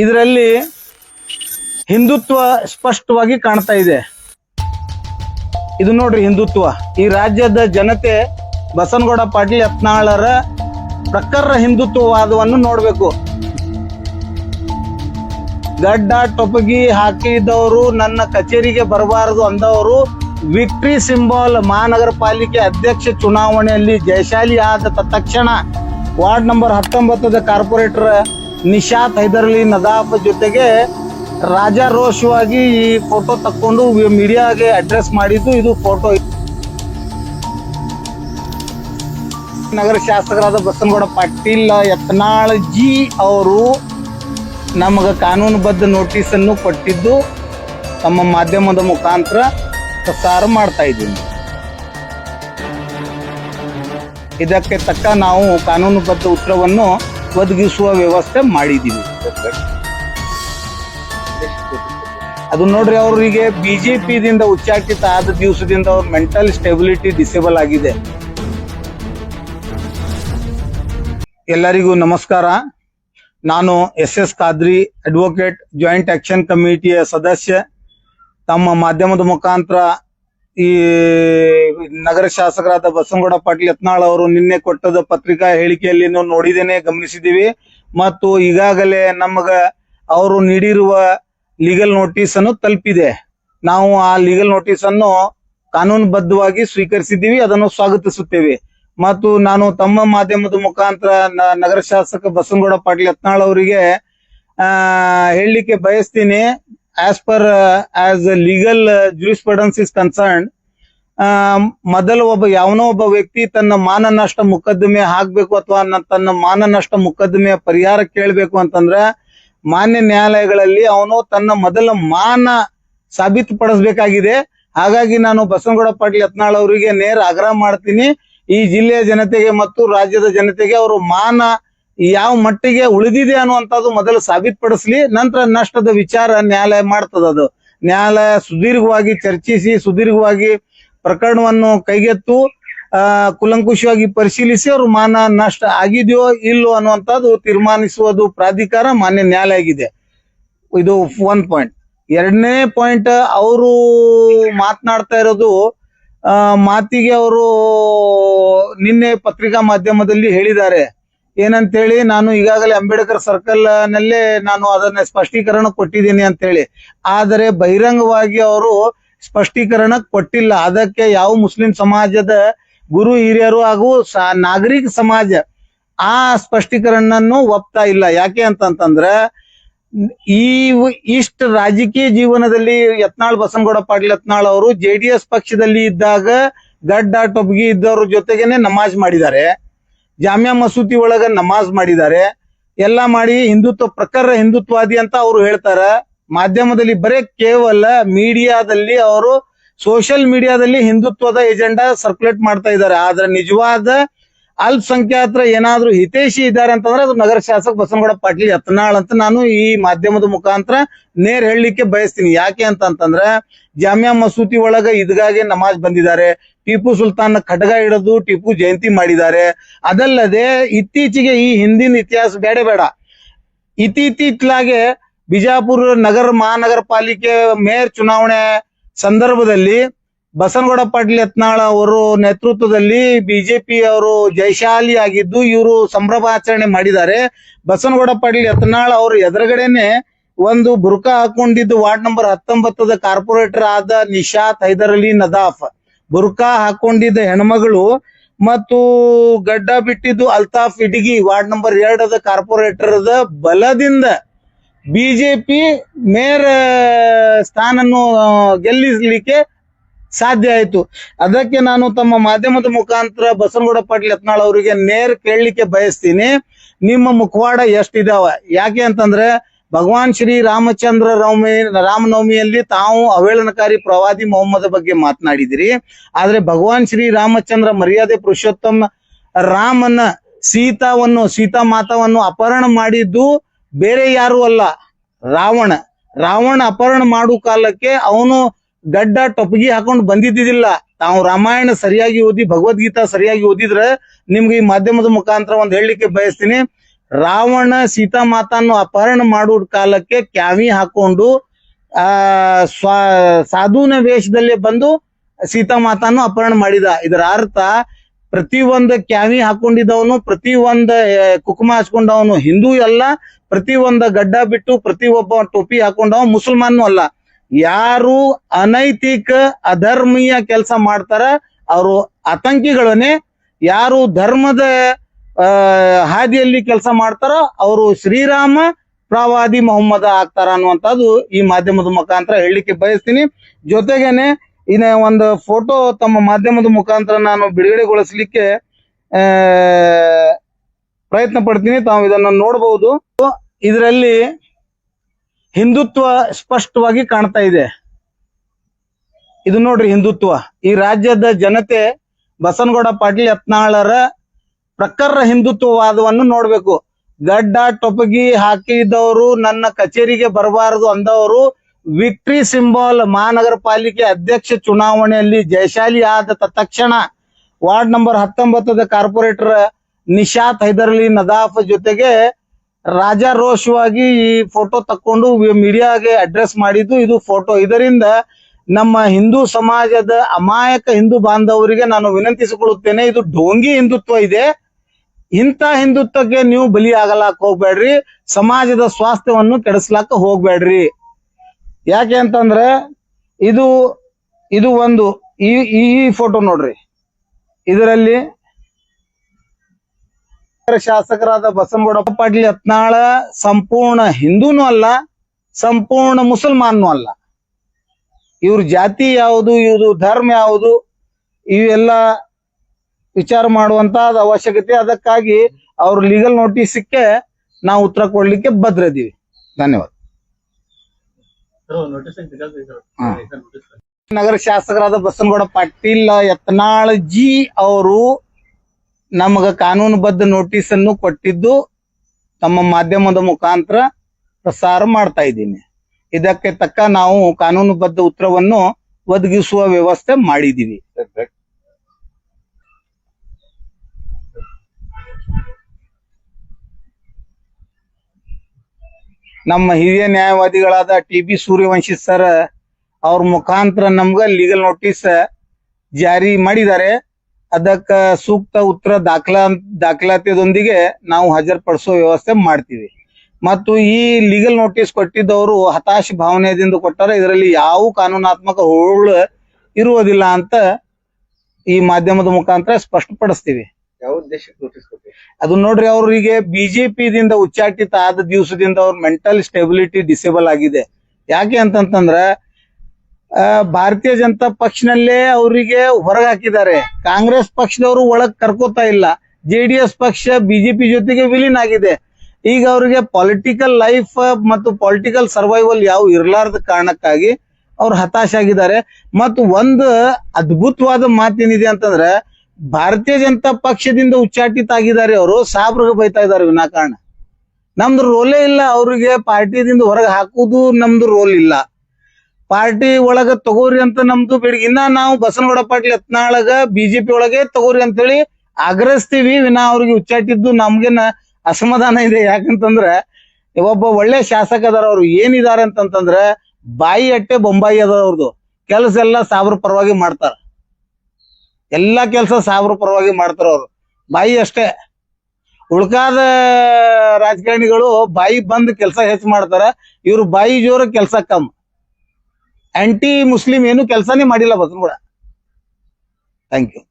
ಇದರಲ್ಲಿ ಹಿಂದುತ್ವ ಸ್ಪಷ್ಟವಾಗಿ ಕಾಣ್ತಾ ಇದೆ. ಇದು ನೋಡ್ರಿ ಹಿಂದುತ್ವ. ಈ ರಾಜ್ಯದ ಜನತೆ ಬಸನಗೌಡ ಪಾಟೀಲ್ ಯತ್ನಾಳರ ಪ್ರಖರ ಹಿಂದುತ್ವವಾದವನ್ನು ನೋಡಬೇಕು. ಗಡ್ಡ ಟೊಪಗಿ ಹಾಕಿದವರು ನನ್ನ ಕಚೇರಿಗೆ ಬರಬಾರದು ಅಂದವರು ವಿಕ್ಟ್ರಿ ಸಿಂಬಾಲ್ ಮಹಾನಗರ ಪಾಲಿಕೆ ಅಧ್ಯಕ್ಷ ಚುನಾವಣೆಯಲ್ಲಿ ಜಯಶಾಲಿ ಆದ ತಕ್ಷಣ ವಾರ್ಡ್ ನಂಬರ್ ಹತ್ತೊಂಬತ್ತದ ಕಾರ್ಪೊರೇಟರ್ ನಿಶಾತ್ ಹೈದರ್ಲಿ ನದಾಫ್ ಜೊತೆಗೆ ರಾಜಾರೋಷವಾಗಿ ಈ ಫೋಟೋ ತಕ್ಕೊಂಡು ಮೀಡಿಯಾಗೆ ಅಡ್ರೆಸ್ ಮಾಡಿದ್ದು ಇದು ಫೋಟೋ ನಗರ ಶಾಸಕರಾದ ಬಸನಗೌಡ ಪಾಟೀಲ್, ಯತ್ನಾಳ್ ಜಿ ಅವರು ನಮಗೆ ಕಾನೂನುಬದ್ಧ ನೋಟಿಸ್ ಅನ್ನು ಕೊಟ್ಟಿದ್ದು. ತಮ್ಮ ಮಾಧ್ಯಮದ ಮುಖಾಂತರ ಪ್ರಸಾರ ಮಾಡ್ತಾ ಇದ್ದೀನಿ. ಇದಕ್ಕೆ ತಕ್ಕ ನಾವು ಕಾನೂನುಬದ್ಧ ಉತ್ತರವನ್ನು ಒದಗಿಸುವ ವ್ಯವಸ್ಥೆ ಮಾಡಿದ್ದೀವಿ. ಅದು ನೋಡ್ರಿ ಅವರಿಗೆ ಬಿಜೆಪಿದಿಂದ ಉಚ್ಚಾಟಿತ ಆದ ದಿವಸದಿಂದ ಅವ್ರ ಮೆಂಟಲ್ ಸ್ಟೆಬಿಲಿಟಿ ಡಿಸೇಬಲ್ ಆಗಿದೆ. ಎಲ್ಲರಿಗೂ ನಮಸ್ಕಾರ. ನಾನು S S Khadri advocate joint action ಕಮಿಟಿಯ ಸದಸ್ಯ. ತಮ್ಮ ಮಾಧ್ಯಮದ ಮುಖಾಂತರ ಈ ನಗರ ಶಾಸಕರಾದ ಬಸನಗೌಡ ಪಾಟೀಲ್ ಯತ್ನಾಳ್ ಅವರು ನಿನ್ನೆ ಕೊಟ್ಟದ ಪತ್ರಿಕಾ ಹೇಳಿಕೆಯಲ್ಲಿ ನೋಡಿದೇನೆ ಗಮನಿಸಿದ್ದೀವಿ. ಮತ್ತು ಈಗಾಗಲೇ ನಮಗ ಅವರು ನೀಡಿರುವ ಲೀಗಲ್ ನೋಟಿಸ್ ಅನ್ನು ತಲುಪಿದೆ. ನಾವು ಆ ಲೀಗಲ್ ನೋಟಿಸ್ ಅನ್ನು ಕಾನೂನುಬದ್ಧವಾಗಿ ಸ್ವೀಕರಿಸಿದ್ದೀವಿ, ಅದನ್ನು ಸ್ವಾಗತಿಸುತ್ತೇವೆ. ಮತ್ತು ನಾನು ತಮ್ಮ ಮಾಧ್ಯಮದ ಮುಖಾಂತರ ನಗರ ಶಾಸಕ ಬಸನಗೌಡ ಪಾಟೀಲ್ ಯತ್ನಾಳ್ ಅವರಿಗೆ ಹೇಳಲಿಕ್ಕೆ ಬಯಸ್ತೀನಿ. As per as legal jurisprudence is concern ಮೊದಲು ಒಬ್ಬ, ಯಾವನೋ ಒಬ್ಬ ವ್ಯಕ್ತಿ ತನ್ನ ಮಾನ ನಷ್ಟ ಮುಕದ್ದಮೆ ಹಾಕ್ಬೇಕು ಅಥವಾ ತನ್ನ ಮಾನ ನಷ್ಟ ಮುಕದ್ದಮೆಯ ಪರಿಹಾರ ಕೇಳಬೇಕು ಅಂತಂದ್ರ, ಮಾನ್ಯ ನ್ಯಾಯಾಲಯಗಳಲ್ಲಿ ಅವನು ತನ್ನ ಮೊದಲ ಮಾನ ಸಾಬೀತುಪಡಿಸಬೇಕಾಗಿದೆ. ಹಾಗಾಗಿ ನಾನು ಬಸನಗೌಡ ಪಾಟೀಲ್ ಯತ್ನಾಳ್ ಅವರಿಗೆ ನೇರ ಆಗ್ರಹ ಮಾಡ್ತೀನಿ. ಈ ಜಿಲ್ಲೆಯ ಜನತೆಗೆ ಮತ್ತು ರಾಜ್ಯದ ಜನತೆಗೆ ಅವರು ಮಾನ ಯಾವ ಮಟ್ಟಿಗೆ ಉಳಿದಿದೆ ಅನ್ನುವಂಥದ್ದು ಮೊದಲು ಸಾಬೀತುಪಡಿಸ್ಲಿ, ನಂತರ ನಷ್ಟದ ವಿಚಾರ ನ್ಯಾಯಾಲಯ ಮಾಡ್ತದ ಅದು. ನ್ಯಾಯಾಲಯ ಸುದೀರ್ಘವಾಗಿ ಚರ್ಚಿಸಿ, ಸುದೀರ್ಘವಾಗಿ ಪ್ರಕರಣವನ್ನು ಕೈಗೆತ್ತು ಕುಲಂಕುಷವಾಗಿ ಪರಿಶೀಲಿಸಿ ಅವರು ಮಾನ ನಷ್ಟ ಆಗಿದೆಯೋ ಇಲ್ಲೋ ಅನ್ನುವಂಥದ್ದು ತೀರ್ಮಾನಿಸುವುದು ಪ್ರಾಧಿಕಾರ ಮಾನ್ಯ ನ್ಯಾಯಾಲಯ ಆಗಿದೆ ಇದು ಒನ್ ಪಾಯಿಂಟ್ ಎರಡನೇ ಪಾಯಿಂಟ್ ಅವರು ಮಾತನಾಡ್ತಾ ಇರೋದು ಮಾತಿಗೆ ಅವರು ನಿನ್ನೆ ಪತ್ರಿಕಾ ಮಾಧ್ಯಮದಲ್ಲಿ ಹೇಳಿದ್ದಾರೆ. ಏನಂತೇಳಿ ನಾನು ಈಗಾಗಲೇ ಅಂಬೇಡ್ಕರ್ ಸರ್ಕಲ್ ನಲ್ಲೇ ನಾನು ಅದನ್ನ ಸ್ಪಷ್ಟೀಕರಣ ಕೊಟ್ಟಿದ್ದೀನಿ ಅಂತ ಹೇಳಿ ಆದರೆ ಬಹಿರಂಗವಾಗಿ ಅವರು ಸ್ಪಷ್ಟೀಕರಣ ಕೊಟ್ಟಿಲ್ಲ. ಅದಕ್ಕೆ ಯಾವ ಮುಸ್ಲಿಂ ಸಮಾಜದ ಗುರು ಹಿರಿಯರು ಹಾಗೂ ನಾಗರಿಕ ಸಮಾಜ ಆ ಸ್ಪಷ್ಟೀಕರಣವನ್ನು ಒಪ್ತಾ ಇಲ್ಲ. ಯಾಕೆ ಅಂತಂತಂದ್ರೆ, ಈ ಇಷ್ಟ ರಾಜಕೀಯ ಜೀವನದಲ್ಲಿ ಯತ್ನಾಳ್ ಬಸನಗೌಡ ಪಾಟೀಲ್ ಯತ್ನಾಳ್ ಅವರು ಜೆ ಡಿ ಎಸ್ ಪಕ್ಷದಲ್ಲಿ ಇದ್ದಾಗ ಗಡ್ಡ ಟೊಬ್ಗಿ ಇದ್ದವ್ರ ಜೊತೆಗೇನೆ ನಮಾಜ್ ಮಾಡಿದ್ದಾರೆ. ಜಾಮ್ಯಾ ಮಸೂತಿ ಒಳಗ ನಮಾಜ್ ಮಾಡಿದ್ದಾರೆ. ಎಲ್ಲ ಮಾಡಿ ಹಿಂದುತ್ವ ಪ್ರಖರ ಹಿಂದುತ್ವಾದಿ ಅಂತ ಅವರು ಹೇಳ್ತಾರ. ಮಾಧ್ಯಮದಲ್ಲಿ ಬರೇ ಕೇವಲ ಮೀಡಿಯಾದಲ್ಲಿ ಅವರು ಸೋಷಿಯಲ್ ಮೀಡಿಯಾದಲ್ಲಿ ಹಿಂದುತ್ವದ ಎಜೆಂಡಾ ಸರ್ಕ್ಯುಲೇಟ್ ಮಾಡ್ತಾ ಇದ್ದಾರೆ. ಆದ್ರೆ ನಿಜವಾದ ಅಲ್ಪಸಂಖ್ಯಾತರ ಏನಾದ್ರು ಹಿತೈಷಿ ಇದ್ದಾರೆ ಅಂತಂದ್ರೆ ಅದು ನಗರ ಶಾಸಕ ಬಸನಗೌಡ ಪಾಟೀಲ್ ಯತ್ನಾಳ್ ಅಂತ ನಾನು ಈ ಮಾಧ್ಯಮದ ಮುಖಾಂತರ ನೇರ್ ಹೇಳಲಿಕ್ಕೆ ಬಯಸ್ತೀನಿ. ಯಾಕೆ ಅಂತಂತಂದ್ರೆ ಜಾಮಿಯಾ ಮಸೂತಿ ಒಳಗ ಇದ್ಗಾಗೆ ನಮಾಜ್ ಬಂದಿದ್ದಾರೆ. ಟಿಪ್ಪು ಸುಲ್ತಾನ್ ಖಡ್ಗ ಹಿಡಿದು ಟಿಪ್ಪು ಜಯಂತಿ ಮಾಡಿದ್ದಾರೆ. ಅದಲ್ಲದೆ ಇತ್ತೀಚೆಗೆ ಈ ಹಿಂದಿನ ಇತಿಹಾಸ ಬೇಡ ಬೇಡ. ಇತ್ತೀಚಿತ್ಲಾಗೆ ಬಿಜಾಪುರ ನಗರ ಮಹಾನಗರ ಪಾಲಿಕೆ ಮೇಯರ್ ಚುನಾವಣೆ ಸಂದರ್ಭದಲ್ಲಿ ಬಸನಗೌಡ ಪಾಟೀಲ್ ಯತ್ನಾಳ್ ಅವರು ನೇತೃತ್ವದಲ್ಲಿ ಬಿಜೆಪಿ ಅವರು ಜಯಶಾಲಿ ಆಗಿದ್ದು ಇವರು ಸಂಭ್ರಮಾಚರಣೆ ಮಾಡಿದ್ದಾರೆ. ಬಸನಗೌಡ ಪಾಟೀಲ್ ಯತ್ನಾಳ್ ಅವರು ಎದುರುಗಡೆನೆ ಒಂದು ಬುರ್ಕಾ ಹಾಕೊಂಡಿದ್ದು ವಾರ್ಡ್ ನಂಬರ್ ಹತ್ತೊಂಬತ್ತದ ಕಾರ್ಪೊರೇಟರ್ ಆದ ನಿಶಾತ್ ಹೈದರ್ ಅಲಿ ನದಾಫ್. ಬುರ್ಕಾ ಹಾಕೊಂಡಿದ್ದ ಹೆಣ್ಮಗಳು ಮತ್ತು ಗಡ್ಡ ಬಿಟ್ಟಿದ್ದು ಅಲ್ತಾಫ್ ಇಟಗಿ ವಾರ್ಡ್ ನಂಬರ್ ಎರಡದ ಕಾರ್ಪೊರೇಟರ್ ಬಲದಿಂದ ಬಿಜೆಪಿ ಮೇಯರ್ ಸ್ಥಾನನ್ನು ಗೆಲ್ಲಿಸ್ಲಿಕ್ಕೆ ಸಾಧ್ಯ ಆಯಿತು. ಅದಕ್ಕೆ ನಾನು ತಮ್ಮ ಮಾಧ್ಯಮದ ಮುಖಾಂತರ ಬಸನಗೌಡ ಪಾಟೀಲ್ ಯತ್ನಾಳ್ ಅವರಿಗೆ ನೇರ ಕೇಳಲಿಕ್ಕೆ ಬಯಸ್ತೀನಿ. ನಿಮ್ಮ ಮುಖವಾಡ ಎಷ್ಟಿದಾವ? ಯಾಕೆ ಅಂತಂದ್ರೆ ಭಗವಾನ್ ಶ್ರೀ ರಾಮಚಂದ್ರ ನವಮಿ ರಾಮನವಮಿಯಲ್ಲಿ ತಾವು ಅವೇಳನಕಾರಿ ಪ್ರವಾದಿ ಮೊಹಮ್ಮದ ಬಗ್ಗೆ ಮಾತನಾಡಿದಿರಿ. ಆದ್ರೆ ಭಗವಾನ್ ಶ್ರೀ ರಾಮಚಂದ್ರ ಮರ್ಯಾದೆ ಪುರುಷೋತ್ತಮ ರಾಮನ ಸೀತಾವನ್ನು, ಸೀತಾ ಮಾತಾವನ್ನು ಅಪಹರಣ ಮಾಡಿದ್ದು ಬೇರೆ ಯಾರು ಅಲ್ಲ. ರಾವಣ. ರಾವಣ ಅಪಹರಣ ಮಾಡು ಕಾಲಕ್ಕೆ ಅವನು ಗಡ್ಡ ಟೊಪ್ಗಿ ಹಾಕೊಂಡು ಬಂದಿದ್ದಿಲ್ಲ ತಾವು ರಾಮಾಯಣ ಸರಿಯಾಗಿ ಓದಿ, ಭಗವದ್ಗೀತಾ ಸರಿಯಾಗಿ ಓದಿದ್ರೆ ನಿಮ್ಗೆ ಈ ಮಾಧ್ಯಮದ ಮುಖಾಂತರ ಒಂದ್ ಹೇಳಲಿಕ್ಕೆ ಬಯಸ್ತೀನಿ. ರಾವಣ ಸೀತಾ ಸೀತಾಮಾತನ್ನು ಅಪಹರಣ ಮಾಡುವ ಕಾಲಕ್ಕೆ ಕ್ಯಾವಿ ಹಾಕೊಂಡು, ಆ, ಸ್ವ ಸಾಧುನ ವೇಷದಲ್ಲಿ ಬಂದು ಸೀತಾ ಮಾತಾನು ಅಪಹರಣ ಮಾಡಿದ. ಇದರ ಅರ್ಥ ಪ್ರತಿ ಒಂದ್ ಕ್ಯಾವಿ ಹಾಕೊಂಡಿದ್ದವನು ಪ್ರತಿ ಒಂದ್ ಕುಕುಮ ಹಚ್ಕೊಂಡವನು ಹಿಂದೂ ಅಲ್ಲ ಪ್ರತಿ ಒಂದ ಗಡ್ಡ ಬಿಟ್ಟು ಪ್ರತಿ ಒಬ್ಬ ಟೋಪಿ ಹಾಕೊಂಡವ ಮುಸಲ್ಮಾನು ಅಲ್ಲ. ಯಾರು ಅನೈತಿಕ, ಅಧರ್ಮೀಯ ಕೆಲಸ ಮಾಡ್ತಾರ, ಅವರು ಆತಂಕಿಗಳನ್ನೇ ಯಾರು ಧರ್ಮದ ಹಾದಿಯಲ್ಲಿ ಕೆಲಸ ಮಾಡ್ತಾರೋ, ಅವರು ಶ್ರೀರಾಮ ಪ್ರವಾದಿ ಮೊಹಮ್ಮದ ಆಗ್ತಾರ ಅನ್ನುವಂಥದ್ದು ಈ ಮಾಧ್ಯಮದ ಮುಖಾಂತರ ಹೇಳಲಿಕ್ಕೆ ಬಯಸ್ತೀನಿ. ಜೊತೆಗೇನೆ, ಇನ್ನ ಒಂದು ಫೋಟೋ ತಮ್ಮ ಮಾಧ್ಯಮದ ಮುಖಾಂತರ ನಾನು ಬಿಡುಗಡೆಗೊಳಿಸ್ಲಿಕ್ಕೆ ಪ್ರಯತ್ನ ಪಡ್ತೀನಿ. ತಾವು ಇದನ್ನ ನೋಡಬಹುದು ಇದರಲ್ಲಿ ಹಿಂದುತ್ವ ಸ್ಪಷ್ಟವಾಗಿ ಕಾಣ್ತಾ ಇದೆ. ಇದು ನೋಡ್ರಿ ಹಿಂದುತ್ವ. ಈ ರಾಜ್ಯದ ಜನತೆ ಬಸನಗೌಡ ಪಾಟೀಲ್ ಯತ್ನಾಳರ ಪ್ರಖರ ಹಿಂದುತ್ವವಾದವನ್ನು ನೋಡ್ಬೇಕು. ಗಡ್ಡ ಟೊಪಗಿ ಹಾಕಿದವರು ನನ್ನ ಕಚೇರಿಗೆ ಬರಬಾರದು ಅಂದವರು ವಿಕ್ಟ್ರಿ ಸಿಂಬಲ್ ಮಹಾನಗರ ಪಾಲಿಕೆ ಅಧ್ಯಕ್ಷ ಚುನಾವಣೆಯಲ್ಲಿ ಜಯಶಾಲಿ ಆದ ತಕ್ಷಣ ವಾರ್ಡ್ ನಂಬರ್ ಹತ್ತೊಂಬತ್ತದ ಕಾರ್ಪೊರೇಟರ್ ನಿಶಾತ್ ಹೈದರ್ಲಿ ನದಾಫ್ ಜೊತೆಗೆ ರಾಜಾರೋಷವಾಗಿ ಈ ಫೋಟೋ ತಕ್ಕೊಂಡು ಮೀಡಿಯಾಗೆ ಅಡ್ರೆಸ್ ಮಾಡಿದ್ದು ಇದು ಫೋಟೋ ಇದರಿಂದ ನಮ್ಮ ಹಿಂದೂ ಸಮಾಜದ ಅಮಾಯಕ ಹಿಂದೂ ಬಾಂಧವರಿಗೆ ನಾನು ವಿನಂತಿಸಿಕೊಳ್ಳುತ್ತೇನೆ, ಇದು ಢೋಂಗಿ ಹಿಂದುತ್ವ ಇದೆ. ಇಂಥ ಹಿಂದುತ್ವಕ್ಕೆ ನೀವು ಬಲಿ ಆಗಲಾಕ ಹೋಗ್ಬೇಡ್ರಿ, ಸಮಾಜದ ಸ್ವಾಸ್ಥ್ಯವನ್ನು ಕೆಡಿಸ್ಲಾಕ ಹೋಗ್ಬೇಡ್ರಿ. ಯಾಕೆ ಅಂತಂದ್ರೆ ಇದು ಇದು ಒಂದು, ಈ ಈ ಫೋಟೋ ನೋಡ್ರಿ. ಇದರಲ್ಲಿ ಶಾಸಕರಾದ ಬಸನಗೌಡ ಪಾಟೀಲ್ ಯತ್ನಾಳ ಸಂಪೂರ್ಣ ಹಿಂದೂನು ಅಲ್ಲ, ಸಂಪೂರ್ಣ ಮುಸಲ್ಮಾನು ಅಲ್ಲ. ಇವ್ರ ಜಾತಿ ಯಾವುದು ಇವ್ರದು ಧರ್ಮ ಯಾವುದು, ಇವೆಲ್ಲ ವಿಚಾರ ಮಾಡುವಂತ ಅವಶ್ಯಕತೆ. ಅದಕ್ಕಾಗಿ ಅವ್ರ ಲೀಗಲ್ ನೋಟಿಸ್ಗೆ ನಾವು ಉತ್ತರ ಕೊಡ್ಲಿಕ್ಕೆ ಬದ್ರದೀವಿ. ಧನ್ಯವಾದ. ನಗರ ಶಾಸಕರಾದ ಬಸನಗೌಡ ಪಾಟೀಲ್ ಯತ್ನಾಳ್ ಜಿ ಅವರು ನಮಗ ಕಾನೂನುಬದ್ಧ ನೋಟಿಸ್ ಅನ್ನು ಕೊಟ್ಟಿದ್ದು ತಮ್ಮ ಮಾಧ್ಯಮದ ಮುಖಾಂತರ ಪ್ರಸಾರ ಮಾಡ್ತಾ ಇದ್ದೀನಿ. ಇದಕ್ಕೆ ತಕ್ಕ ನಾವು ಕಾನೂನುಬದ್ಧ ಉತ್ತರವನ್ನು ಒದಗಿಸುವ ವ್ಯವಸ್ಥೆ ಮಾಡಿದೀವಿ ನಮ್ಮ ಹಿರಿಯ ನ್ಯಾಯವಾದಿಗಳಾದ ಟಿ ಬಿ ಸೂರ್ಯವಂಶಿ ಸರ್ ಅವ್ರ ಮುಖಾಂತರ ನಮ್ಗ ಲೀಗಲ್ ನೋಟಿಸ್ ಜಾರಿ ಮಾಡಿದ್ದಾರೆ. ಅದಕ್ಕ ಸೂಕ್ತ ಉತ್ತರ ದಾಖಲಾ ದಾಖಲಾತಿಯದೊಂದಿಗೆ ನಾವು ಹಾಜರುಪಡಿಸುವ ವ್ಯವಸ್ಥೆ ಮಾಡ್ತೀವಿ. ಮತ್ತು ಈ ಲೀಗಲ್ ನೋಟಿಸ್ ಕೊಟ್ಟಿದ್ದವರು ಹತಾಶ ಭಾವನೆಯಿಂದ ಕೊಟ್ಟಾರೆ ಇದರಲ್ಲಿ ಯಾವ ಕಾನೂನಾತ್ಮಕ ಹೋಳು ಇರುವುದಿಲ್ಲ ಅಂತ ಈ ಮಾಧ್ಯಮದ ಮುಖಾಂತರ ಸ್ಪಷ್ಟಪಡಿಸ್ತೀವಿ. ಯಾವ ಉದ್ದೇಶಕ್ಕೆ ನೋಟಿಸ್ ಅದು ನೋಡ್ರಿ ಅವ್ರಿಗೆ ಬಿಜೆಪಿದಿಂದ ಉಚ್ಚಾಟಿತ ಆದ ದಿವಸದಿಂದ ಅವ್ರ ಮೆಂಟಲ್ ಸ್ಟೆಬಿಲಿಟಿ ಡಿಸೇಬಲ್ ಆಗಿದೆ. ಯಾಕೆ ಅಂತಂತಂದ್ರ ಭಾರತೀಯ ಜನತಾ ಪಕ್ಷನಲ್ಲೇ ಅವರಿಗೆ ಹೊರಗೆ ಹಾಕಿದ್ದಾರೆ ಕಾಂಗ್ರೆಸ್ ಪಕ್ಷದವರು ಒಳಗ್ ಕರ್ಕೋತಾ ಇಲ್ಲ. ಜೆ ಪಕ್ಷ ಬಿಜೆಪಿ ಜೊತೆಗೆ ವಿಲೀನ್ ಆಗಿದೆ. ಈಗ ಅವರಿಗೆ ಪೊಲಿಟಿಕಲ್ ಲೈಫ್ ಮತ್ತು ಪೊಲಿಟಿಕಲ್ ಸರ್ವೈವಲ್ ಯಾವ ಇರಲಾರದ ಕಾರಣಕ್ಕಾಗಿ ಅವ್ರು ಹತಾಶ ಆಗಿದ್ದಾರೆ ಮತ್ತು ಒಂದು ಅದ್ಭುತವಾದ ಮಾತೇನಿದೆ ಅಂತಂದ್ರೆ, ಭಾರತೀಯ ಜನತಾ ಪಕ್ಷದಿಂದ ಉಚ್ಚಾಟಿತ ಆಗಿದ್ದಾರೆ ಅವರು, ಸಾಬ್ರಿಗೆ ಬೈತಾ ಇದ್ದಾರೆ ವಿನಾಕಾರಣ. ನಮ್ದು ರೋಲೇ ಇಲ್ಲ ಅವ್ರಿಗೆ ಪಾರ್ಟಿದಿಂದ ಹೊರಗೆ ಹಾಕುವುದು ನಮ್ದು ರೋಲ್ ಇಲ್ಲ. ಪಾರ್ಟಿ ಒಳಗ ತಗೋರಿ ಅಂತ ನಮ್ದು ಬೇಡಿಕೆ. ಇನ್ನ ನಾವು ಬಸನಗೌಡ ಪಾಟೀಲ್ ಯತ್ನಾಳಗ ಬಿಜೆಪಿ ಒಳಗೆ ತಗೋರಿ ಅಂತೇಳಿ ಆಗ್ರಹಿಸ್ತೀವಿ. ವಿನಾ ಅವ್ರಿಗೆ ಉಚ್ಚಾಟಿದ್ದು ನಮ್ಗೇನ ಅಸಮಾಧಾನ ಇದೆ. ಯಾಕಂತಂದ್ರ ಒಬ್ಬ ಒಳ್ಳೆ ಶಾಸಕ ಅದಾರ ಅವ್ರು. ಏನಿದಾರೆ ಅಂತಂತಂದ್ರ ಬಾಯಿ ಅಟ್ಟೆ ಬೊಂಬಾಯಿ ಅದ ಅವ್ರದ್ದು ಕೆಲಸ ಎಲ್ಲ ಸಾವಿರ ಪರವಾಗಿ ಮಾಡ್ತಾರ. ಎಲ್ಲಾ ಕೆಲಸ ಸಾವಿರ ಪರವಾಗಿ ಮಾಡ್ತಾರ ಅವ್ರು. ಬಾಯಿ ಅಷ್ಟೇ. ಉಳ್ಕಾದ ರಾಜಕಾರಣಿಗಳು ಬಾಯಿ ಬಂದ್ ಕೆಲಸ ಹೆಚ್ಚು ಮಾಡ್ತಾರ. ಇವ್ರು ಬಾಯಿ ಜೋರ ಕೆಲಸ ಕಮ್. ಆಂಟಿ ಮುಸ್ಲಿಂ ಏನು ಕೆಲಸನೇ ಮಾಡಿಲ್ಲ ಬಸನಗೌಡ ಥ್ಯಾಂಕ್ ಯು